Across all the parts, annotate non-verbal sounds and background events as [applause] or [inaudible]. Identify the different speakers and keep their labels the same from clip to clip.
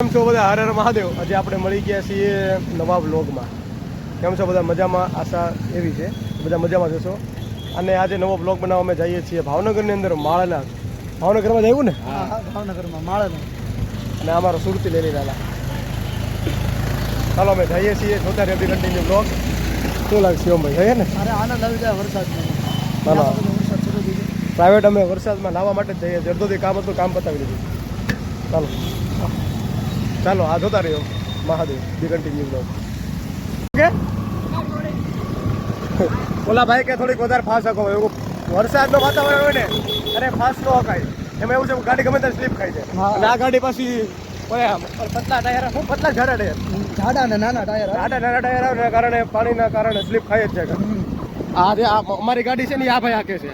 Speaker 1: કેમ છો બધા? હર હર મહાદેવ. આજે આપણે મળી ગયા છીએ નવા બ્લોગમાં કેમ છો બધા? મજામાં? આશા એવી છે. બધા મજામાં જશો અને આજે નવો બ્લોગ બનાવવા અમે જઈએ છીએ ભાવનગરની અંદર માળના. ભાવનગરમાં જવું ને?
Speaker 2: ભાવનગરમાં માળાનો.
Speaker 1: અને અમારો સુરતી લેલી લાલા. ચાલો અમે જઈએ છીએ. જોતા રહે કન્ટિન્યુ બ્લોગ શું લાગશે ઓમ ભાઈ ને?
Speaker 2: અરે આનંદ આવી જાય વરસાદમાં.
Speaker 1: પ્રાઇવેટ અમે વરસાદમાં નાહવા માટે જ જઈએ જરદોથી કામ હતું કામ પતાવી દીધું ચાલો. ચાલો આ જોતા રહ્યો. Mahadev be continue blog okay? ઓલા ભાઈ કે થોડીક વધારે ફાસ્ટ હકો એવું વરસાદનું વાતાવરણ હોય ને અરે ફાસ્ટ ન હકાય. એમાં એવું છે ગાડી ગમે ત્યારે સ્લીપ ખાઈ જાય. અને આ ગાડી પાછી પતલા ટાયર હું પતલા જાડા ટાયર.
Speaker 2: જાડા ને નાના ટાયર.
Speaker 1: જાડા નાના ટાયર કારણે પાણીના કારણે સ્લીપ ખાઈ જ
Speaker 2: છે.
Speaker 1: આ જે અમારી ગાડી છે ને આ ભાઈ હાકે છે.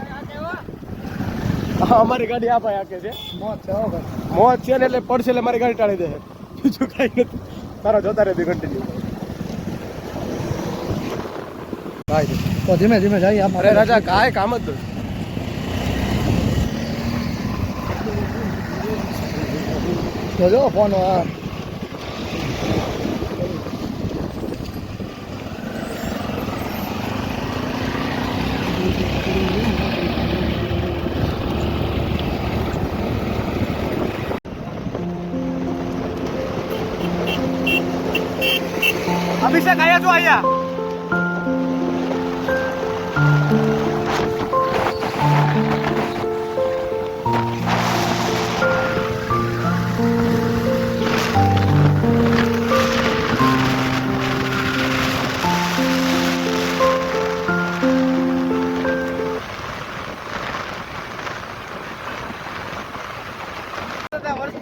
Speaker 1: હા અમારી ગાડી આ ભાઈ હાકે છે.
Speaker 2: મોત છે હો
Speaker 1: છે ને એટલે પડશે એટલે મારી ગાડી ટાળી દે બીજું કઈ નથી. તારો જોતા રહેતી કન્ટિન્યુ ભાઈ
Speaker 2: તો ધીમે ધીમે જઈએ આમ
Speaker 1: અરે રાજા કાંઈ કામ જ નથી.
Speaker 2: જોજો ફોન
Speaker 1: અભિષેક આયા છો આયા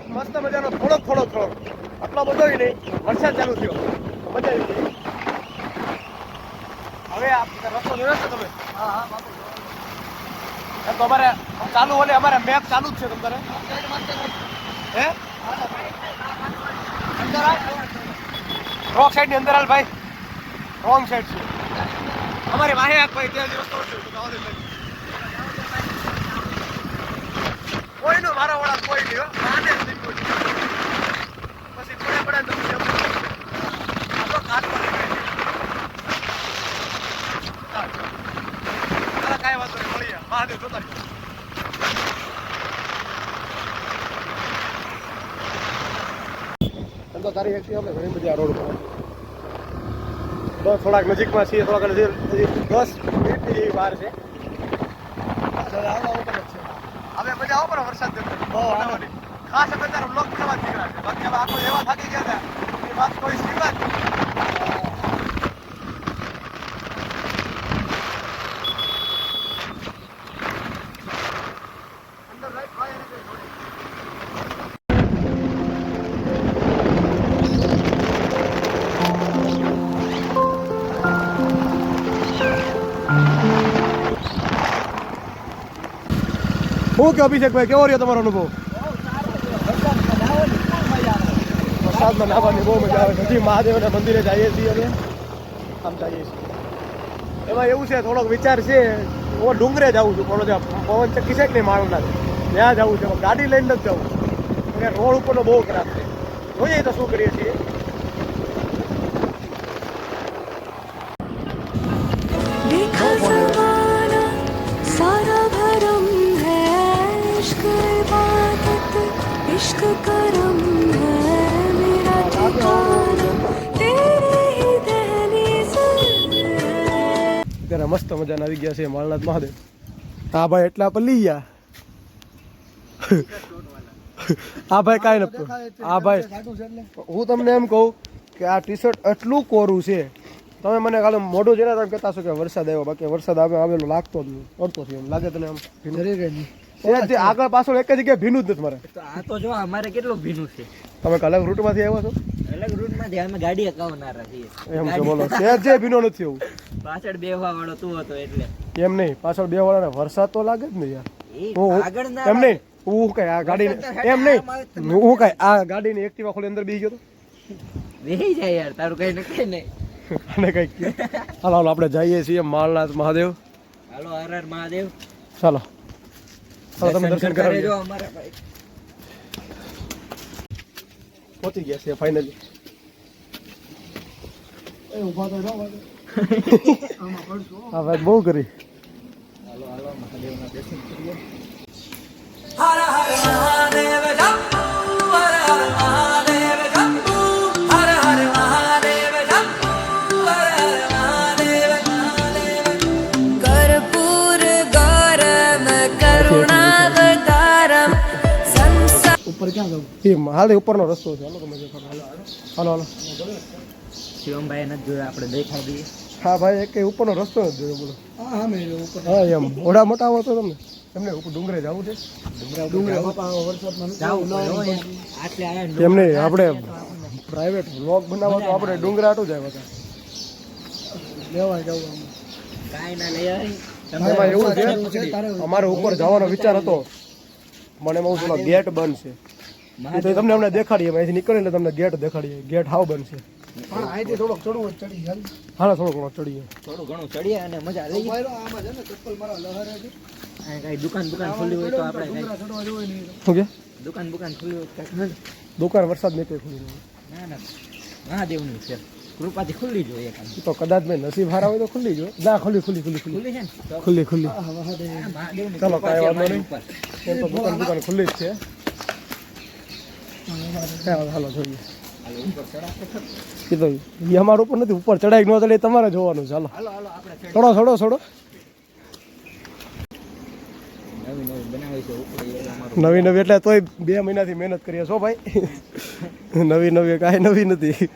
Speaker 1: મસ્ત મજાનો થોડોક થોડોક થોડોક. આટલો બધો નહીં. વરસાદ ચાલુ થયો. મજા આવી ગઈ હવે આ રસ્તો જોયો છો તમે
Speaker 2: હા હા બાપુ.
Speaker 1: એમ અમારે ચાલુ હોય અમારે મેપ ચાલુ જ છે તમારે હે? રોંગ સાઈડની અંદર હાલ ભાઈ. રોંગ સાઈડ છે. અમારી વાહે આખ ભાઈ, ત્યાં રસ્તો છે. તો આવો દે લઈ. કોઈનું મારા વાળા કોઈ નહીં નીકળ્યું પછી પડે પડે તો પછી આપણો કાચ પર નીકળે છે. ચાલ. ચાલો, કાંઈ વાંધો નહીં મળીએ મહાદેવ જોતા. એમ તો તારી એક્ટિવ આપણે ઘણી બધી આ રોડ પર બસ થોડાક નજીકમાં છીએ થોડાક નજીક દસ મિનિટની જેવી વાર છે.
Speaker 2: હવે
Speaker 1: મજા આવો પણ વરસાદ
Speaker 2: બહુ.
Speaker 1: ખાસ અમે તારો બ્લોક કરવા નીકળ્યા છે. બાકી હવે આખો એવા થાકી ગયા હતા એ વાત કોઈ સીમા શું કે અભિષેકભાઈ કેવો રહ્યો તમારો અનુભવ? વરસાદમાં નાહવાની બહુ મજા આવે હજી મહાદેવના મંદિરે જઈએ છીએ અમે. આમ જઈએ છીએ. એમાં એવું છે, થોડોક વિચાર છે, હું ડુંગરે જાઉં છું પણ પવન ચક્કી છે કે નહીં માળના? ત્યાં જવું છે ગાડી લઈને નથી જવું અને રોડ ઉપરનો બહુ ખરાબ છે. જોઈએ તો શું કરીએ છીએ. મજાના આવી ગયા છે માળનાથ મહાદેવ. હા ભાઈ એટલા પર લઈ ગયા. આ ભાઈ કાંઈ નથી આ ભાઈ હું તમને એમ કહું કે આ ટી શર્ટ એટલું કોરું છે તમે મને કાલે મોઢું જેના તમે કહેતા છો કે વરસાદ આવ્યો બાકી વરસાદ આવે આવેલો લાગતો જ નહીં. પડતો છે એમ. લાગે તને આમ આગળ પાછળ એક જ જગ્યાએ ભીનું જ નથી મારે.
Speaker 3: આ તો જો અમારે કેટલું ભીનું છે?
Speaker 1: તમે અલગ રૂટમાંથી આવ્યા છો?
Speaker 3: અલગ રૂટમાંથી અમે ગાડી અકાવનારા છીએ.
Speaker 1: એમ છે બોલો. સહેજ જે ભીનો નથી એવું?
Speaker 3: પાછળ બેહવા વાળો તું હતો એટલે.
Speaker 1: એમ નહીં પાછળ બે વાળાને વરસાદ તો લાગે જ ને યાર. એમ નહીં હું કઈ આ ગાડી એમ નહીં હું કઈ આ ગાડીની એક્ટિવા ખોલી અંદર બેસી ગયો તો?
Speaker 3: બેહી જાય યાર તારું કઈ નક્કી નહીં.
Speaker 1: અને કંઈક હાલો હાલો આપણે જઈએ છીએ માલનાથ મહાદેવ.
Speaker 3: હાલો હર હર મહાદેવ.
Speaker 1: ચાલો. ચાલો તમે દર્શન
Speaker 3: કરાવી અમારા ભાઈ.
Speaker 1: પહોંચી ગયા છે ફાઇનલી
Speaker 2: એ ઊભા તો રહો [laughs]
Speaker 1: બહુ કરી.
Speaker 3: હાલો હાલો મહાદેવના દર્શન કરીએ.
Speaker 4: હર હર મહાદેવ જપ
Speaker 2: હર હર મહાદેવ.
Speaker 1: આપણે હાલે ઉપરનો રસ્તો છે. હાલો તમે દેખાડો. હાલો હાલો.
Speaker 3: શિવમભાઈ નથી જોયો આપણે દેખાડી દઈએ.
Speaker 1: હા ભાઈ એક ઉપરનો રસ્તો નથી જોયો બોલો.
Speaker 2: હા મેં ઉપર
Speaker 1: હા એમ. ઓડા મોટા આવો તો તમને એમને ઉપર ડુંગરે જવું છે એમને આપણે પ્રાઇવેટ વ્લોગ બનાવવા તો આપણે ડુંગરા આટું જ આવ્યા
Speaker 2: લેવા જવું
Speaker 3: કાંઈ ના લઈ
Speaker 1: એમાં છે. અમારે ઉપર જવાનો વિચાર હતો. મને એમાં પેલો ગેટ બંધ છે. તો તમને હમણાં દેખાડીએ અહીંથી નીકળીને તમને ગેટ દેખાડીએ. ગેટ હાવ બનશે. છે
Speaker 2: પણ અહીંથી થોડોક ચડવું ચડી જાય
Speaker 1: હાલો. થોડો ઘણો ચડીએ.
Speaker 3: થોડું ઘણું ચડીએ અને મજા લઈએ.
Speaker 2: આમાં છે ને ચપ્પલ મારા લહરે છે.
Speaker 3: અને દુકાન દુકાન ખુલ્લી હોય તો આપણે કાંઈ
Speaker 2: ડુંગરા ચડવા જવું હોય ને
Speaker 1: શું કે?
Speaker 3: દુકાન દુકાન ખુલ્લી હોય કાંઈક
Speaker 1: દુકાન વરસાદ નહીં ખુલી
Speaker 3: ના ના. મહાદેવની છે. કૃપાથી ખુલ્લી જોઈએ
Speaker 1: તો કદાચ મેં નસીબ હારા હોય તો ખુલ્લી જોઈએ ના ખુલ્લી ખુલ્લી ખુલ્લી ખુલ્લી.
Speaker 3: ખુલ્લી છે ને? તો
Speaker 1: ખુલ્લી ચલો કાંઈ વાંધો નહીં. તો દુકાન દુકાન ખુલ્લી જ છે. હાલો જોઈએ. એ અમારું ઉપર નથી ઉપર ચડાઈ ન ચડે તમારે જોવાનું
Speaker 3: ચાલો થોડો થોડો
Speaker 1: છોડો છોડો છોડો
Speaker 3: નવી નવી
Speaker 1: એટલે તોય બે મહિનાથી મહેનત કરીએ છો ભાઈ. નવી નવી કાંઈ નવી નથી.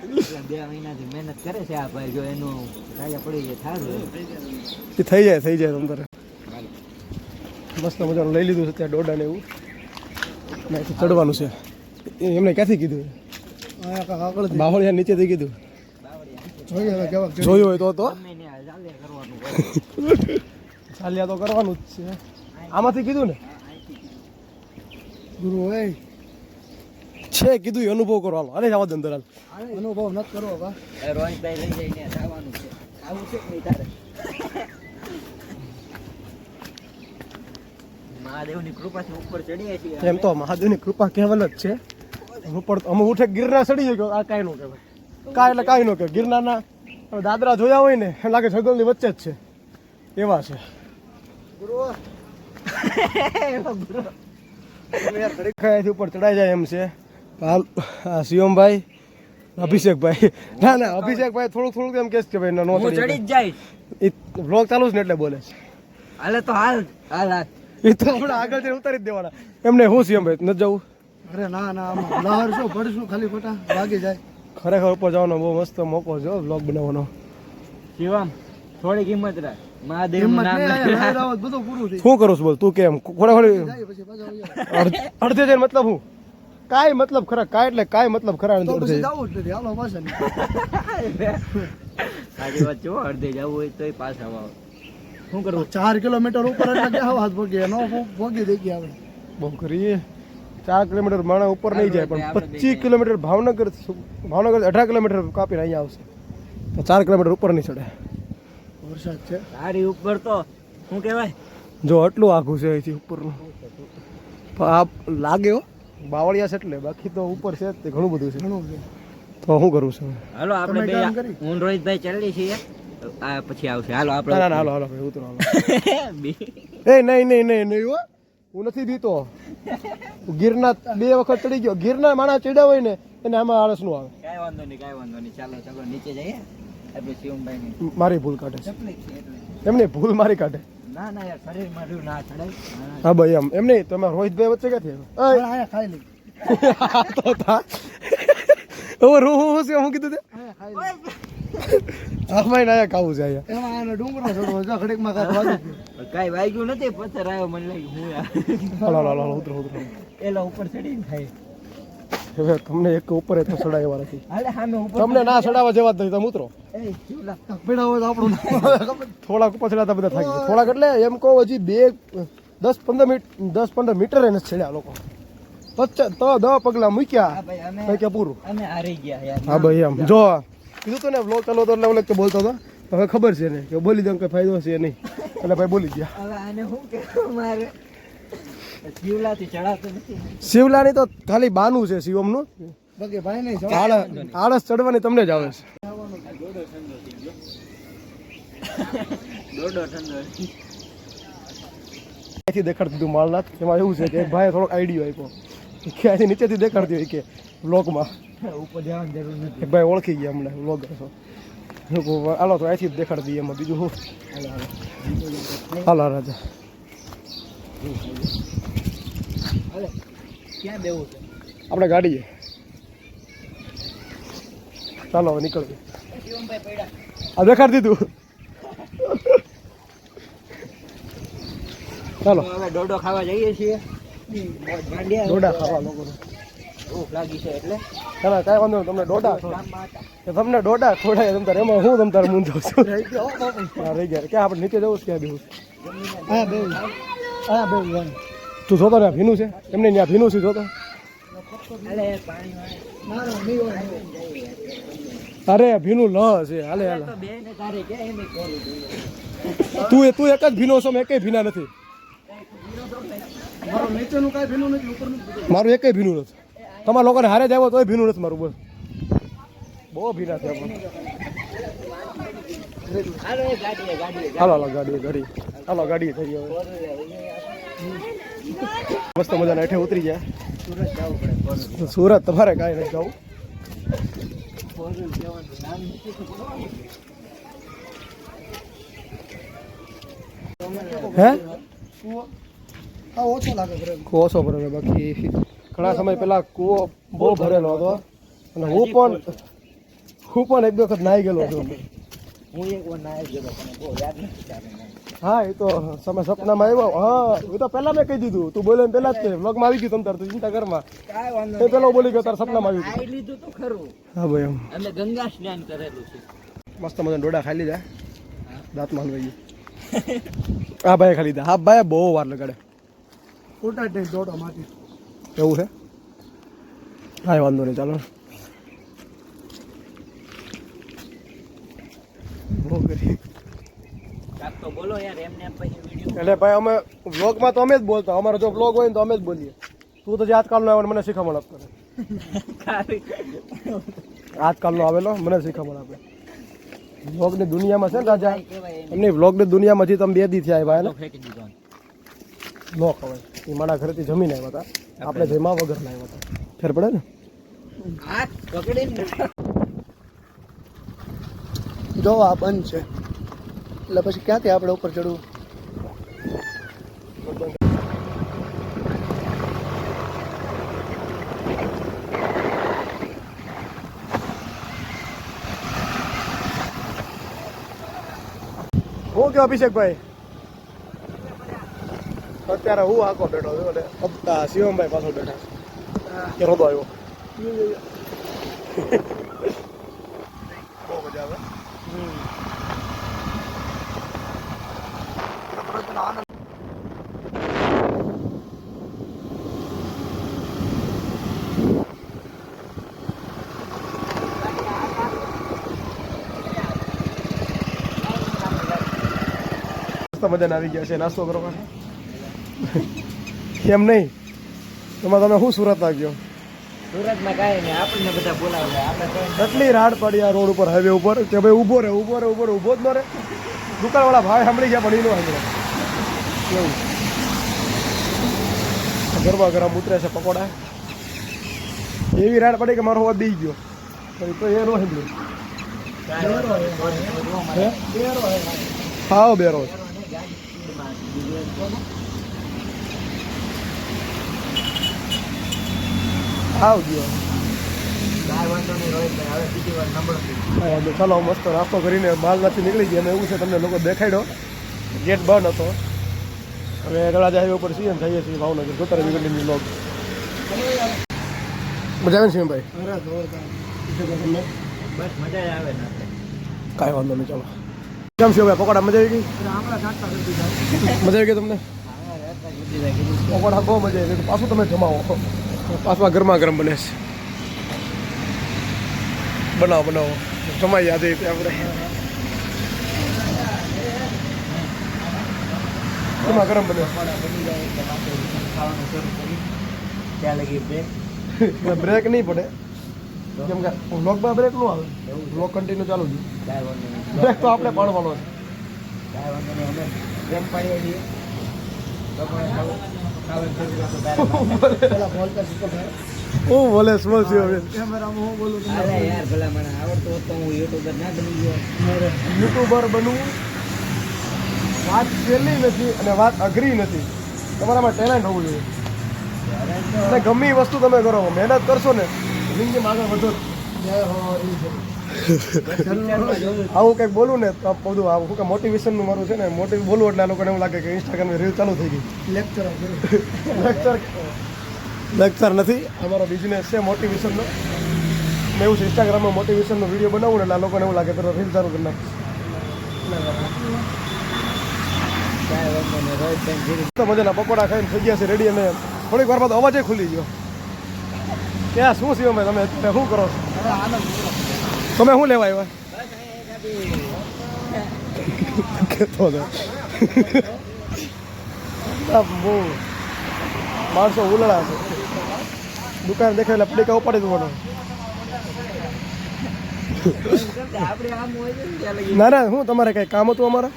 Speaker 3: બે મહિનાથી મહેનત કરે છે આ ભાઈ જો એનું પડી જાય
Speaker 1: થઈ જાય થઈ જાય તમ તારે. મસ્ત મજાનું લઈ લીધું છે ત્યાં દોડા ને એવું ચડવાનું છે. એમને ક્યાંથી કીધું. બાવળિયા નીચેથી કીધું. જોયું હોય તો તો.
Speaker 3: ચાલ્યા કરવાનું.
Speaker 1: તો કરવાનું જ છે. આમાંથી કીધું ને?
Speaker 2: ગુરુ હોય.
Speaker 1: છે કીધું એ અનુભવ કરો હાલો. અરે જવા અંદર હાલ
Speaker 2: અનુભવ નથી કરવો કા?
Speaker 3: રોહિતભાઈ લઈ જઈને જવાનું છે. આવું છે નહીં તારે? મહાદેવની કૃપાથી ઉપર ચડીએ છીએ
Speaker 1: એમ તો મહાદેવની કૃપા કેવલ જ છે. ઉપર અમે ઉઠે ગિરનાર ચડી ગયો આ કાંઈ નો કહેવાય. કાંઈ એટલે કાંઈ નો કહેવાય. ગિરનારના દાદરા જોયા હોય ને એમ લાગે જગલની વચ્ચે જ છે. એવા છે. ઉપર ચડાઈ જાય એમ છે. હાલ આ શિવમભાઈ અભિષેકભાઈ. ના ના અભિષેકભાઈ થોડુંક થોડુંક એમ કહેશ કે ભાઈ નો
Speaker 3: ચડી જાય.
Speaker 1: એ બ્લોગ ચાલુ છે ને એટલે બોલે છે.
Speaker 3: હાલે તો હાલ હાલ હાલ.
Speaker 1: એ તો હમણાં આગળ જઈને ઉતારી જ દેવાના. એમને હું શિવમભાઈ ન જવું.
Speaker 2: અરે ના ના આમાં લહર શું? પડશું ખાલી ખોટા? ભાગી જાય.
Speaker 1: ખરેખર ઉપર જવાનો બહુ મસ્ત મોકો છે બ્લોગ બનાવવાનો.
Speaker 3: શિવમ થોડી કિંમત રાખ.
Speaker 2: તો
Speaker 1: શું કરું છું બોલ તું કેમ? ખોડે. અડધ- અડધે જઈને મતલબ હું? કાંઈ મતલબ ખરા કાંઈ એટલે કાંઈ મતલબ ખરા નથી અડધે
Speaker 2: જવું જ નથી હાલો પાછા
Speaker 3: સાચી વાત છે અડધે જવું હોય તોય પાછા આવો. શું કરવું
Speaker 2: ચાર કિલોમીટર ઉપર એટલે ક્યાં હાથ ભોગી નો ભોગી દઈ ગયા
Speaker 1: બહુ કરીએ. ચાર કિલોમીટર માણા ઉપર નહીં જાય પણ પચીસ કિલોમીટર ભાવનગર ભાવનગર અઢાર કિલોમીટર કાપીને અહીંયા આવશે. તો ચાર કિલોમીટર ઉપર નહીં ચડે.
Speaker 2: વરસાદ છે?
Speaker 3: સારી ઉપર તો શું કહેવાય?
Speaker 1: જો આટલું આઘું છે અહીંથી ઉપરનું. આ લાગે હો. બાવળિયા છે એટલે બાકી તો ઉપર છે જ તે ઘણું બધું છે.
Speaker 2: ઘણું
Speaker 1: તો શું કરું છું?
Speaker 3: હાલો આપણે બે હું રોહિતભાઈ ચાલીએ છીએ. આ પછી આવશે. હાલો
Speaker 1: ના ના ના,
Speaker 3: આપણે
Speaker 1: હાલો હાલો ભાઈ ઉતરો હાલો. [laughs] એ નહીં નહીં નહીં નહીં હો. હું નથી બીતો ગિરના બે વખત ચડી ગયો. ગિરના માણસ ચડ્યા હોય ને એને આમાં આળસનું આવે.
Speaker 3: કાંઈ વાંધો નહીં કાંઈ વાંધો નહીં. ચાલો ચાલો નીચે જઈએ. આપણે શિવમભાઈ
Speaker 1: મારી ભૂલ કાઢે એમને ભૂલ મારી કાઢે.
Speaker 3: ના ના યાર શરીર મારું ના ચડાય.
Speaker 1: હા ભાઈ એમ. એમ નહીં તમે રોહિતભાઈ વચ્ચે ક્યાંથી
Speaker 2: આયા. ખાઈ લઈ
Speaker 1: તો હવે રૂ હું હું કીધું તે? હા ભાઈ ના ખાવું છે અહીંયા.
Speaker 2: એમાં ડુંગરો ઘડીકમાં
Speaker 3: કાંઈ વાગ્યું નથી પથ્થર આવ્યો મને લાગ્યું હું
Speaker 1: હાલો હાલો હાલો ઉતરો ઉતરો.
Speaker 3: એલા ઉપર ચડીને ખાય.
Speaker 1: હવે તમને એક ઉપર તો સડાવવા નથી.
Speaker 3: હાલે સામે ઉપર
Speaker 1: તમને ના ચડાવવા જેવા જ નથી તમે ઉતરો.
Speaker 3: એ
Speaker 2: ચૂલા તો આપણું
Speaker 1: થોડાક ઉપર બધા થાકી ગયા. થોડાક એટલે એમ કહો હજી બે દસ પંદર મિનિટ દસ પંદર મીટર એને છેડ્યા લોકો. તો દસ પગલા મૂક્યા. કે પૂરું.
Speaker 3: અમે હારી ગયા
Speaker 1: હા ભાઈ એમ. જો કીધું તો ને બ્લોગ ચાલો તો એટલે કે બોલતો હતો. હવે ખબર છે ને કે બોલી દઉં કે ફાયદો છે નહીં. એટલે ભાઈ બોલી ગયા.
Speaker 3: હવે આને શું કહેવું મારે? શિવલાથી ચડાતો નથી.
Speaker 1: શિવલાની તો ખાલી બાનું છે શિવમનું.
Speaker 2: બાકી ભાઈ નહીં
Speaker 1: આળસ ચડવાની તમને જ આવે છે. દેખાડતું હતું માલનાથ. એમાં એવું છે કે ભાઈ ભાઈએ થોડોક આઈડિયો આપ્યો. કે નીચેથી દેખાડતી હોય કે વ્લોગમાં
Speaker 3: ઉપર જવાની જરૂર નથી.
Speaker 1: એક ભાઈ ઓળખી ગયા અમને બ્લોગર છો. હાલો તો અહીંથી દેખાડી દઈએ એમાં બીજું શું હાલો રાજા આપણે ગાડીએ ચાલો હવે
Speaker 3: નીકળવી
Speaker 1: આ દેખાડી દીધું ચાલો
Speaker 3: દોડો ખાવા જઈએ છીએ
Speaker 1: દોડા ખાવા લોકોને
Speaker 3: ભૂખ લાગી છે એટલે.
Speaker 1: ચાલો કાંઈ વાંધો નહીં. તમને ડોડા તમને ડોડા ખોડાય તમ તારે એમાં હું તમ તારે મૂંઝો છું? [laughs] હા રહી ગયા. ક્યાં આપણે નીચે જવું ક્યાં બેવું
Speaker 2: હા બે હા બે
Speaker 1: તું જોતો ને ભીનું છે? એમને ત્યાં ભીનું છે જોતો?
Speaker 3: અરે
Speaker 1: ભીનું લ છે. હાલે હાલે.
Speaker 3: તો બે ને તારે કે એમ કરું
Speaker 1: તું એ તું એક જ ભીનો છો મેં એકેય ભીના નથી.
Speaker 2: મારું નીચેનું કાંઈ ભીનું નથી ઉપરનું જ બધું.
Speaker 1: મારું એકેય ભીનું નથી. તમારા લોકોને હારે જાય તોય ભીનું નથી મારું બસ બહુ ભીના છે
Speaker 3: હાલો
Speaker 1: હાલો ગાડી ગાડી હાલો ગાડી થઈ હવે. મસ્ત મજાના હેઠે ઉતરી ગયા.
Speaker 3: સુરત
Speaker 1: તમારે કાંઈ નથી જવું. હે?
Speaker 2: ઓછો લાગે
Speaker 1: ઓછો બરોબર બાકી. ઘણા સમય પહેલા કૂવો બહુ ભરેલો હતો. અને હું પણ હું પણ એક બે વખત નાહી ગયેલો છું.
Speaker 3: હું એક વાર નાહી ગયેલો પણ બહુ યાદ નથી
Speaker 1: હા એ તો તમે સપનામાં આવ્યો હા. એ તો પહેલા મેં કહી દીધું. તું બોલે પહેલા જ તે વ્લોગમાં આવી ગયું તમ તાર તું ચિંતા કરમાં
Speaker 3: વાંધો
Speaker 1: એ પેલો બોલી ગયો તાર સપનામાં આવી ગયું.
Speaker 3: લીધું તો ખરું.
Speaker 1: હા ભાઈ એમ.
Speaker 3: અમે ગંગા સ્નાન કરેલું છે.
Speaker 1: મસ્ત મજાના ડોડા ખાઈ લીધા દાંતમાં હલવાઈ ગયું. હા ભાઈ ખાઈ લીધા હા ભાઈ બહુ વાર લગાડે
Speaker 2: ફોટા ટેક દોડો માટી
Speaker 1: એવું છે? કાંઈ વાંધો નહીં ચાલો. એટલે ભાઈ અમે વ્લોગમાં તો અમે જ બોલતા. અમારો જો વ્લોગ હોય ને તો અમે જ બોલીએ. તું તો જે આજકાલનો આવે મને શીખામણ આપતો. આજકાલનો આવેલો મને શીખામણ આપે વ્લોગની દુનિયામાં છે ને રાજા? એમની વ્લોગની દુનિયામાંથી તમે બે દી થયા આવ્યા ને. નો ખવાય એ મારા ઘરેથી જમીને આવ્યા હતા. આપણે જેમાં વગર ના આવ્યા હતા. ફેર પડે ને?
Speaker 3: હાથ પકડીને
Speaker 2: જો આ બંધ છે. એટલે પછી ક્યાંથી આપણે ઉપર ચડવું?
Speaker 1: હું કે અભિષેકભાઈ? અત્યારે હું આખો બેઠો છું એટલે શિવમભાઈ પાછો બેઠા કે રોદો આવ્યો. બહુ મજા આવે. મસ્ત મજાના આવી ગયા છે નાસ્તો કરવા. [laughs] એમ નહીં. એમાં તમે શું
Speaker 3: સુરતમાં કાંઈ નહીં. આપણને બધા બોલાવે. આપણે તો
Speaker 1: એટલી રાડ પડી આ રોડ ઉપર હાઈવે ઉપર? કે ભાઈ ઊભો રહે ઊભો રહે ઊભો રહે ઊભો જ ન રહે. દુકાનવાળા ભાઈ સાંભળી ગયા પણ એ ન સાંભળે. એવું ગરબા ગરમ ઉતરે છે પકોડા. એવી રાડ પડી કે મારો હોવા દઈ ગયો. તો એ ન સાંભળ્યું. હે? બેરો છે આવ ગયો
Speaker 3: કાંઈ વાંધો નહીં રોહિતભાઈ હવે બીજી વાર નંબર
Speaker 1: હા, વાંધો. ચાલો મસ્ત નાસ્તો કરીને માલમાંથી નીકળી ગયા અને એવું છે તમને લોકો દેખાડ્યો. ગેટ બંધ હતો. હવે રળાજા હાઈવે ઉપર ને જઈએ છીએ ભાવનગર જોતા રહી વિગંડીની લોક મજા આવે ને
Speaker 2: અરે
Speaker 3: બસ મજા આવે
Speaker 1: કાંઈ વાંધો નહીં ચાલો. કેમ છે ભાઈ પકોડા મજા આવી ગઈ? મજા આવી ગઈ તમને? પકોડા બહુ મજા આવી ગઈ પાછું તમે જમાવો. પાછું ગરમા ગરમ બને છે. બનાવો બનાવો. જમાઈ યાદ આવી આપણે. ગરમા ગરમ બને.
Speaker 3: ખાવાનું શરૂ કરી ત્યાં લગી બ્રેક
Speaker 1: નહીં પડે. કેમ કે બ્લોકમાં બ્રેક નો આવે. બ્લોક કન્ટિન્યુ ચાલુ છે બ્રેક તો આપણે પાડવાનો છે. હું બોલે. સ્મોલ છે હવે?
Speaker 2: કેમેરામાં હું બોલું છું.
Speaker 3: અરે યાર ભલા મને આવડતો હોત તો હું યુટ્યુબર ના બની ગયો.
Speaker 1: યુટ્યુબર બનવું વાત સહેલી નથી અને વાત અઘરી નથી. તમારામાં ટેલેન્ટ હોવું જોઈએ. અને ગમે વસ્તુ તમે કરો મહેનત કરશો ને જિંદગીમાં આગળ વધો
Speaker 2: જય હો
Speaker 1: આવું કંઈક બોલું ને તો બધું આવું શું કે મોટિવેશનનું મારું છે ને મોટિવ બોલું એટલે આ લોકોને એવું લાગે કે ઇન્સ્ટાગ્રામની રીલ ચાલુ થઈ ગઈ.
Speaker 2: લેક્ચર.
Speaker 1: લેક્ચર લેક્ચર નથી. અમારો બિઝનેસ છે મોટિવેશનનો મેં એવું છે ઇન્સ્ટાગ્રામમાં મોટિવેશનનો વીડિયો બનાવું ને એટલે આ લોકોને એવું લાગે તો રીલ ચાલુ કરી નાખ
Speaker 3: કાંઈ વાંધો નહીં રોહિતભાઈ ધીરે
Speaker 1: તો મજાના પકોડા ખાઈને થઈ ગયા છે રેડી અને થોડીક વારમાં તો અવાજે ખુલી ગયો. ત્યાં શું છે અમે? તમે શું કરો છો. તમે શું લેવા આવ્યા? આ બહુ માણસો ઉલળા છે. દુકાન દેખાય એટલે પડીકા ઉપાડી દેવાનો.
Speaker 3: ને
Speaker 1: ના ના શું તમારે કઈ કામ હતું અમારે.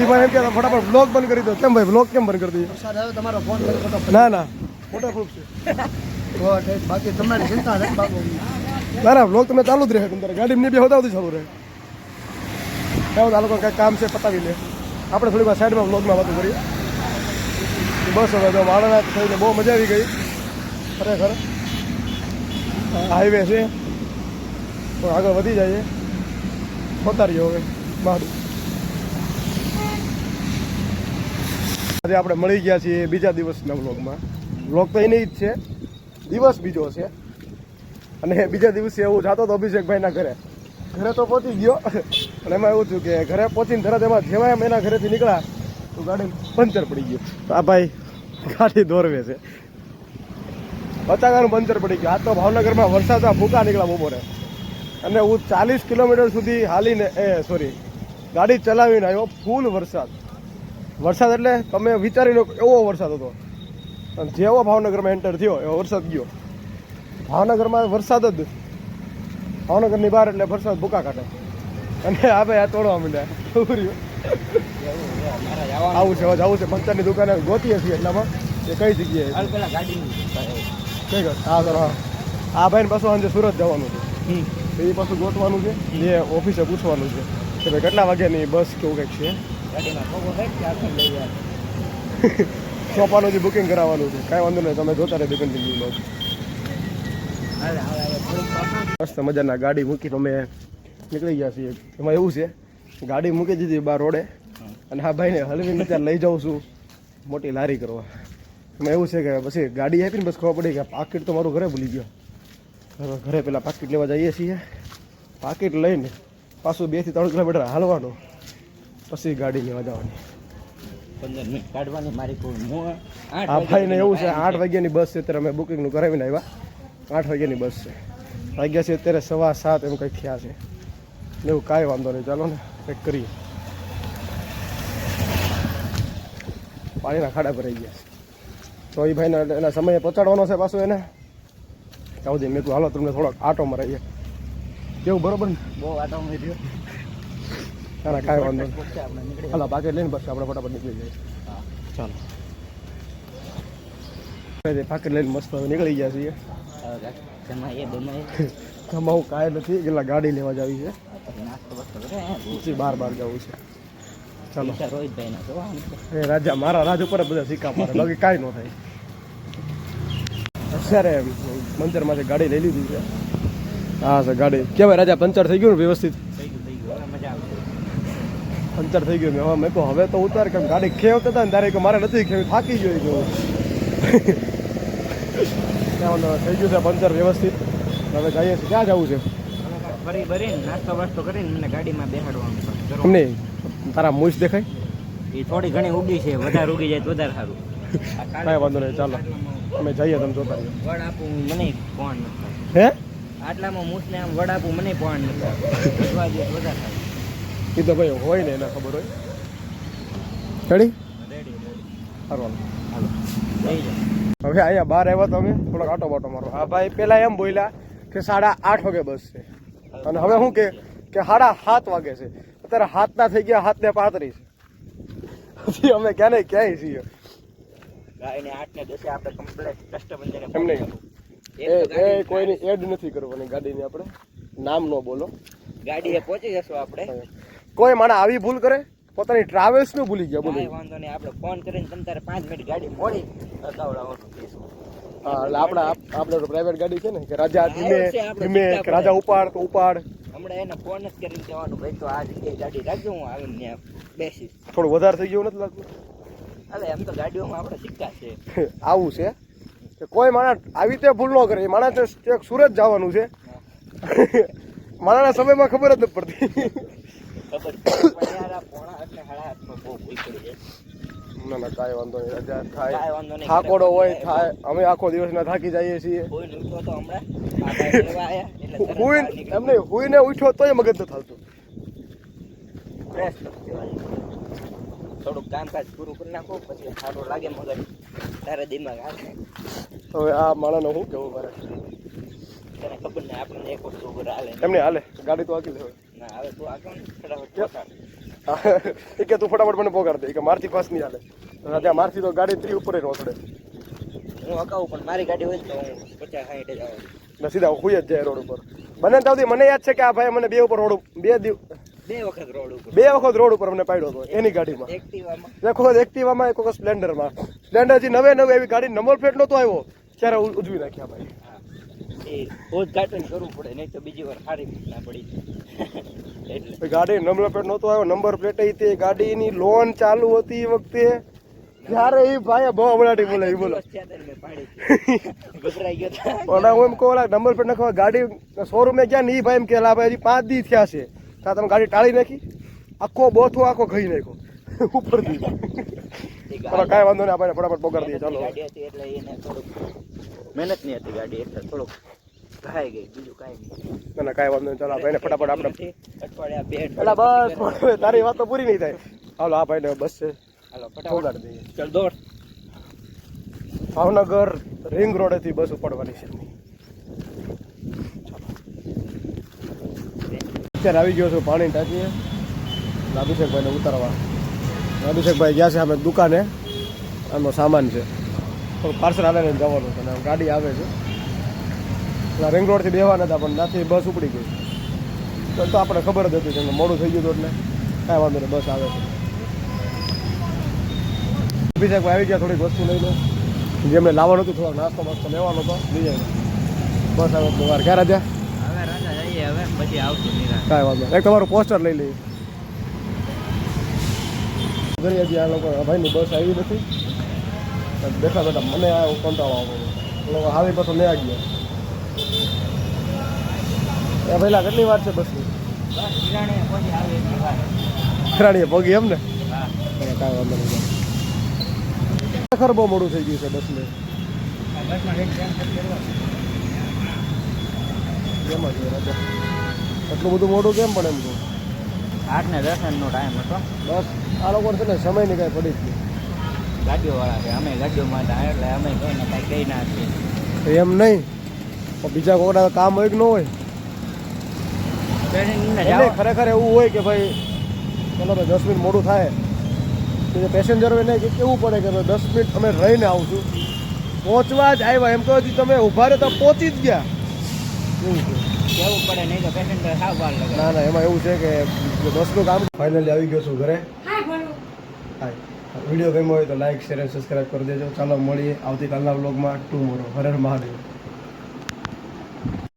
Speaker 1: એ ભાઈ એમ કે ફટાફટ બ્લોગ બંધ કરી દો. કેમ ભાઈ બ્લોગ કેમ બંધ કરી દઈએ?
Speaker 2: તમારો ફોન
Speaker 1: ના ના ફોટો પ્રૂફ છે.
Speaker 2: બાકી તમારી ચિંતા નથી બાબુ
Speaker 1: ના ના બ્લોગ તમે ચાલુ જ રહે તમારે ગાડી નહીં બે હોતા ચાલુ રહે. કેવું આ લોકો કાંઈ કામ છે, પતાવી લે. આપણે થોડી વાર સાઈડમાં બ્લોગમાં વાતો કરીએ. બસ હવે તો વાળાના થઈને બહુ મજા આવી ગઈ. ખરેખર. હાઈવે છે. તો આગળ વધી જાય પતારીએ હવે મારું આજે આપણે મળી ગયા છીએ બીજા દિવસના વ્લોગમાં વ્લોગ તો એની જ છે. દિવસ બીજો છે. અને બીજા દિવસે એવું જાતો હતો અભિષેકભાઈના ઘરે. ઘરે તો પહોંચી ગયો. અને એમાં એવું થયું કે ઘરે પહોંચીને તરત એમાં જેવા એમ એના ઘરેથી નીકળ્યા, તો ગાડી પંચર પડી ગયું. તો આ ભાઈ ગાડી દોરવે છે. પચાકાનું પંચર પડી ગયું. આ તો ભાવનગરમાં વરસાદમાં ભૂકા નીકળ્યા બપોરે. અને હું ચાલીસ કિલોમીટર સુધી હાલીને, એ સોરી ગાડી ચલાવીને આવ્યો, ફૂલ વરસાદ. વરસાદ એટલે તમે વિચારી લો એવો વરસાદ હતો. અને જેવો ભાવનગરમાં એન્ટર થયો, એવો વરસાદ ગયો. ભાવનગરમાં વરસાદ જ ભાવનગરની બહાર એટલે વરસાદ ભૂકા કાઢે. અને આ ભાઈ આ તોડવા માંડ્યા. આવું છે જવું છે. પંચરની દુકાને ગોતીએ છીએ એટલામાં. એ કઈ જગ્યાએ? કઈ ગયો હા સર હા. આ ભાઈને પાછું સાંજે સુરત જવાનું છે. એ પાછું ગોતવાનું છે. એ ઓફિસે પૂછવાનું છે કે ભાઈ કેટલા વાગ્યાની બસ કેવું કંઈક છે? [laughs] સોપાનું જે બુકિંગ કરાવવાનું છે. કાંઈ વાંધો નહીં તમે જોતા રહે દુકાન જિંદગીમાં
Speaker 3: હાલે હાલે હવે થોડીક પાછળ
Speaker 1: મસ્ત મજાના ગાડી મૂકીને અમે નીકળી ગયા છીએ. એમાં એવું છે ગાડી મૂકી દીધી બાર રોડે અને હા ભાઈને હલવીને અત્યારે લઈ જાઉં છું મોટી લારી કરવા. એમાં એવું છે કે પછી ગાડી આપીને બસ ખબર પડી કે પાકીટ તો મારું ઘરે ભૂલી ગયો. ઘરે પેલા પાકીટ લેવા જઈએ છીએ. પાકીટ લઈને પાછું બેથી ત્રણ કિલોમીટર હાલવાનું. પછી ગાડી લેવા જવાની.
Speaker 3: પંદર મિનિટ કાઢવાની મારી કોઈ
Speaker 1: આ ભાઈને એવું છે આઠ વાગ્યાની બસ છે અત્યારે અમે બુકિંગનું કરાવીને આવ્યા. આઠ વાગ્યાની બસ છે. વાગ્યા છે અત્યારે સવા સાત એમ કંઈક થયા છે. એવું કાંઈ વાંધો નહીં. ચાલો ને કંઈક કરીએ. પાણીના ખાડા ભરાઈ ગયા છે. તો એ ભાઈને એના સમયે પહોંચાડવાનો છે પાછું એને. ત્યાં સુધી મેં કહ્યું હાલો તમને થોડોક આટો મરાઈએ કેવું બરોબર ને?
Speaker 3: બહુ આટો મેળ્યો
Speaker 1: ના કાંઈ વાંધો નહીં. હાલો પાકેટ લઈને બસ આપણે ફટાફટ નીકળી જઈએ.
Speaker 3: હા.
Speaker 1: ચાલો. પાકેટ લઈને મસ્ત નીકળી ગયા છીએ. કમાવું કાંઈ નથી કેટલા ગાડી લેવા જવી છે. બાર બાર જવું છે. ચાલો. એ રાજા, મારા રાજ ઉપર બધા સિક્કા મારે, બાકી કાંઈ ન થાય. અત્યારે મંદિરમાંથી ગાડી લઈ લીધી છે. હા, સર, ગાડી. કેવાય, રાજા, પંચર થઈ ગયું ને વ્યવસ્થિત? પંચર થઈ ગયું હવે મેં કહું, હવે તો ઉતાર કેમ? ગાડી ખેવતા હતા ને તારે મારે નથી ખેવી થાકી ગયો ત્યાં થઈ ગયું છે પંચર વ્યવસ્થિત. હવે જઈએ છીએ. ક્યાં જવું છે?
Speaker 3: ફરી ભરીને નાસ્તો વાસ્તો કરીને મને ગાડીમાં બેસાડવાનું છે.
Speaker 1: તારા મૂછ દેખાય?
Speaker 3: એ થોડી ઘણી ઉગી છે. વધારે ઉગી જાય તો વધારે સારું. [laughs]
Speaker 1: કાંઈ વાંધો નહીં ચાલો. અમે જઈએ તમે જોતા રહીએ
Speaker 3: વડ આપું મને પોણ
Speaker 1: હે?
Speaker 3: આટલામાં મૂછને આમ વડ આપું મને પોણ નથી. [laughs] વધારે
Speaker 1: એ તો ભાઈ હોય ને એને ખબર હોય. રેડી
Speaker 3: હાલો.
Speaker 1: હવે અહીંયા બહાર આવ્યા તો અમે થોડોક આટો બાટો મારો આ ભાઈ પેલા એમ બોલ્યા કે સાડા આઠ વાગે બસ છે. અને હવે શું કે કે સાડા સાત વાગે છે. અત્યારે હાથના થઈ ગયા હાથ ને પાંત્રીસ. પછી અમે ક્યાંય ક્યાંય છીએ. કોઈની એડ નથી કરવાની ગાડીની આપણે. નામ ન બોલો.
Speaker 3: ગાડીએ પહોંચી જશું આપણે.
Speaker 1: કોઈ માણસ આવી ભૂલ કરે? પોતાની ટ્રાવેલ્સનું ભૂલી ગયા બોલો.
Speaker 3: વાંધો નહીં આપણે ફોન કરીને તમે તારે પાંચ મિનિટ ગાડી મોડી
Speaker 1: હા એટલે આપણા આપણે પ્રાઇવેટ ગાડી છે ને કે રાજા ધીમે ધીમે કે રાજા ઉપાડ તો ઉપાડ.
Speaker 3: હમણાં એને ફોન જ કરીને કહેવાનું ભાઈ તો આ જગ્યાએ ગાડી રાખજો હું આવીને ત્યાં બેસીશ.
Speaker 1: થોડું વધારે થઈ ગયું નથી લાગતું?
Speaker 3: અલે એમ તો ગાડીઓમાં આપણે સિક્કા છે. [laughs]
Speaker 1: આવું છે? કે કોઈ માણસ આવી રીતે ભૂલ ન કરે એ માણસ એક સુરત જવાનું છે. [laughs] માણસના સમયમાં ખબર જ નથી પડતી.
Speaker 3: ખબર ને
Speaker 1: ના કાંઈ વાંધો નહીં. રજા થાય. થાકોડો હોય થાય. અમે આખો દિવસના થાકી જઈએ છીએ. હુઈ
Speaker 3: બહાર નીકળી
Speaker 1: હુઈને ઉઠ્યો તોય મગજ ન થતું
Speaker 3: થોડુંક કામકાજ પૂરું કરી નાખો પછી સારું લાગે મગજ. તારે દિમાગ
Speaker 1: હવે આ માણસને શું કેવું મારે?
Speaker 3: તને ખબર ને આપણને એક વસ્તુ હાલે.
Speaker 1: એમને હાલે. ગાડી તો આખી દેવાય [laughs] એ કે તું ફટાફટ મને પોગાડ દે કે મારથી પાસ નહીં હાલે. ત્યાં મારથી તો ગાડી ત્રી ઉપર ચડે
Speaker 3: હું અકાવું પણ મારી ગાડી હોય તો હું પચાસ સાઈઠ જ આવું
Speaker 1: સીધા હોય જ જાય રોડ ઉપર. બને ત્યાં સુધી મને યાદ છે કે આ ભાઈ મને બે ઉપર રોડ બે દિવસ
Speaker 3: બે વખત રોડ ઉપર.
Speaker 1: બે વખત રોડ ઉપર મને પાડ્યો હતો એની ગાડીમાં.
Speaker 3: એક્ટિવામાં.
Speaker 1: એક વખત એક્ટિવામાં એક વખત સ્પ્લેન્ડરમાં. સ્પ્લેન્ડર જે નવે નવે એવી ગાડી નંબર પ્લેટ નહોતો આવ્યો ત્યારે ઉજવી નાખ્યા ભાઈ
Speaker 3: એ ઉદઘાટન કરવું પડે નહીં તો બીજી વાર સારી ના પડી એટલે.
Speaker 1: ગાડી નંબર પ્લેટ નહોતો આવ્યો નંબર પ્લેટ એ તે ગાડીની લોન ચાલુ હતી એ વખતે. ત્યારે એ ભાઈ બહુ હમણાંથી બોલે એ બોલો. [laughs]
Speaker 3: ગભરાઈ ગયો
Speaker 1: હું એમ કહું ઓલા નંબર પ્લેટ નખવા ગાડી શોરૂમે ગયા ને એ ભાઈ એમ કે લા ભાઈ પાંચ દી થયા છે. ત્યાં તમે ગાડી ટાળી નાખી. આખો બોથો આખો ખાઈ નાખ્યો. ઉપરથી. કાંઈ વાંધો નહીં આપણે ફટાફટ પગાર દઈએ ચાલો.
Speaker 3: એટલે એને થોડુંક મહેનત નહીં હતી ગાડી એટલે થોડુંક ઘાઈ ગઈ બીજું કાંઈ નહીં.
Speaker 1: ના કાંઈ વાંધો નહીં ચાલો આ ભાઈને ફટાફટ આપણે
Speaker 3: અઠવાડિયા બે
Speaker 1: એટલે બસ તારી વાત તો પૂરી નહીં થાય. હાલો આ ભાઈને બસ છે.
Speaker 3: હાલો ફટાફટ.
Speaker 1: દઈએ.
Speaker 3: ચાલ દોડ.
Speaker 1: ભાવનગર રિંગ રોડેથી બસ ઉપાડવાની છે. અત્યારે આવી ગયો છું પાણી ટાંકીએ. અભિષેકભાઈને ઉતારવા. અભિષેકભાઈ ગયા છે અમે દુકાને. આનો સામાન છે. થોડું પાર્સલ આવીને જવાનું છે અને ગાડી આવે છે. એટલે રિંગ રોડથી બેવાના હતા પણ ત્યાંથી બસ ઉપડી ગઈ. તો તો આપણે ખબર જ હતી કે મોડું થઈ ગયું હતું એટલે કાંઈ વાંધો નહીં બસ આવે છે. અભિષેક આવી ગયા થોડીક વસ્તુ લઈને જે એમને લાવવાનું હતું થોડોક નાસ્તો માસ્તો લેવાનો હતો લઈ જાય બસ આવે તો વાર ક્યાં રાજા કાંઈ વાંધો. એક તમારું પોસ્ટર લઈ લઈએ. ઘરે હજી આ લોકો ભાઈની બસ આવી નથી. બેઠા બેઠા મને આ કંટાળો આવતો હતો. એ લોકો આવી પાછો લે ગયા એ પહેલા કેટલી વાર છે
Speaker 3: બસ એટલી
Speaker 1: ખરાડીએ પગી એમ ને કાંઈ વાંધો નહીં. ખરેખર બહુ મોડું થઈ ગયું છે બસને.
Speaker 3: કેમ એટલું
Speaker 1: બધું મોડું કેમ પણ એમ કહું
Speaker 3: આઠ ને દસ નો ટાઈમ હતો.
Speaker 1: બસ આ લોકો છે ને સમયની કાંઈ પડી જ
Speaker 3: ગાડીઓ વાળા છે. અમે ગાડીઓમાં હતા એટલે અમે કોઈને કાંઈ કહી ના
Speaker 1: એમ નહીં. પણ બીજા કોઈના કામ હોય કે ન હોય. ખરેખર એવું હોય કે ભાઈ ચલો ભાઈ દસ મિનિટ મોડું થાય. તો જે પેસેન્જર કે કેવું પડે કે ભાઈ દસ મિનિટ અમે રહીને આવશું. પહોંચવા જ આવ્યા એમ તો હજી તમે ઊભા રહે તો પહોંચી જ ગયા.
Speaker 3: કેવું પડે નહીં તો પેસેન્જર સાવ વાર લાગે
Speaker 1: ના ના એમાં એવું છે કે જે બસનું કામ ફાઇનલી આવી ગયો છું ઘરે. હાય. વીડિયો ગમ્યો હોય તો લાઈક શેર અને સબસ્ક્રાઈબ કરી દેજો. ચાલો, મળીએ આવતીકાલના વ્લોગમાં ટુ મોરો હરે હર મહાદેવ.